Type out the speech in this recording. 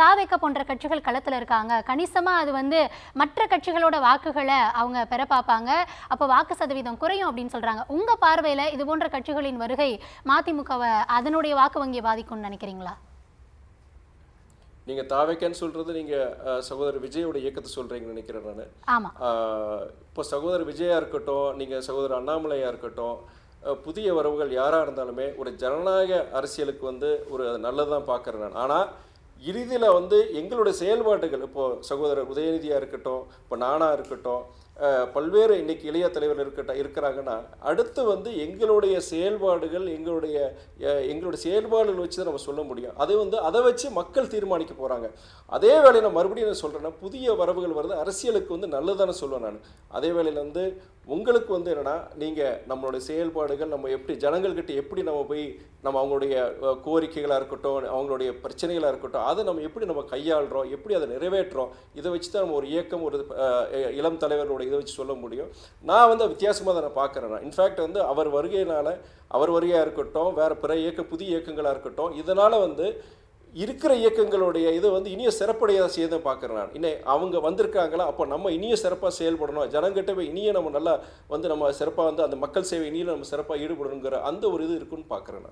தாவேக்க போன்ற கட்சிகள் களத்தில் இருக்காங்க. கணிசமாக அது வந்து மற்ற கட்சிகளோட வாக்குகளை அவங்க பெற பார்ப்பாங்க. அப்போ வாக்கு சதவீதம் குறையும் அப்படின்னு சொல்றாங்க. உங்க பார்வையில இது போன்ற கட்சிகளின் வருகை மதிமுகவை அதனுடைய வாக்கு வங்கியை பாதிக்கும்னு நினைக்கிறீங்களா? நீங்கள் தாவைக்கன்னு சொல்கிறது நீங்கள் சகோதரர் விஜயோட இயக்கத்தை சொல்கிறீங்கன்னு நினைக்கிறேன் நான். இப்போ சகோதரர் விஜயா இருக்கட்டும் நீங்கள் சகோதரர் அண்ணாமலையா இருக்கட்டும் புதிய வரவுகள் யாராக இருந்தாலுமே ஒரு ஜனநாயக அரசியலுக்கு வந்து ஒரு நல்லது தான் பார்க்குறேன் நான். ஆனால் இறுதியில் வந்து எங்களுடைய செயல்பாடுகள் இப்போது சகோதரர் உதயநிதியாக இருக்கட்டும் இப்போ நானாக இருக்கட்டும் பல்வேறு இன்னைக்கு இளைய தலைவர் இருக்கட்டும் இருக்கிறாங்கன்னா அடுத்து வந்து எங்களுடைய செயல்பாடுகள் எங்களுடைய எங்களுடைய செயல்பாடுகள் வச்சு தான் நம்ம சொல்ல முடியும். அது வந்து அதை வச்சு மக்கள் தீர்மானிக்க போகிறாங்க அதே வேளையில் நான் மறுபடியும் என்ன சொல்கிறேன்னா புதிய வரவுகள் வருது அரசியலுக்கு வந்து நல்லதானே சொல்லுவேன் நான். அதே வேளையில் வந்து உங்களுக்கு வந்து என்னென்னா நீங்கள் நம்மளுடைய செயல்பாடுகள் நம்ம எப்படி ஜனங்கள்கிட்ட எப்படி நம்ம போய் நம்ம அவங்களுடைய கோரிக்கைகளாக இருக்கட்டும் அவங்களுடைய பிரச்சனைகளாக இருக்கட்டும் அதை நம்ம எப்படி நம்ம கையாளுறோம் எப்படி அதை நிறைவேற்றுறோம் இதை வச்சு தான் நம்ம ஒரு இயக்கம் ஒரு இளம் தலைவர்களுடைய அவரோட இதை வச்சு சொல்ல முடியும். நான் வந்து வித்தியாசமாக தான் நான் பார்க்குறேன் இன்ஃபேக்ட் வந்து அவர் வருகையினால் அவர் வருகையாக இருக்கட்டும் வேறு பிற இயக்க புதிய இயக்கங்களாக இருக்கட்டும் இதனால் வந்து இருக்கிற இயக்கங்களுடைய இது வந்து இனிய சிறப்படையாக செய்ய பார்க்குறேன் நான். இன்னும் அவங்க வந்திருக்காங்களா? அப்போ நம்ம இனிய சிறப்பாக செயல்படணும். ஜனங்கிட்ட போய் இனிய நம்ம நல்லா வந்து நம்ம சிறப்பாக வந்து அந்த மக்கள் சேவை இனியும் நம்ம சிறப்பாக ஈடுபடணுங்கிற அந்த ஒரு இது இருக்குன்னு பார்க்குறேன் நான்.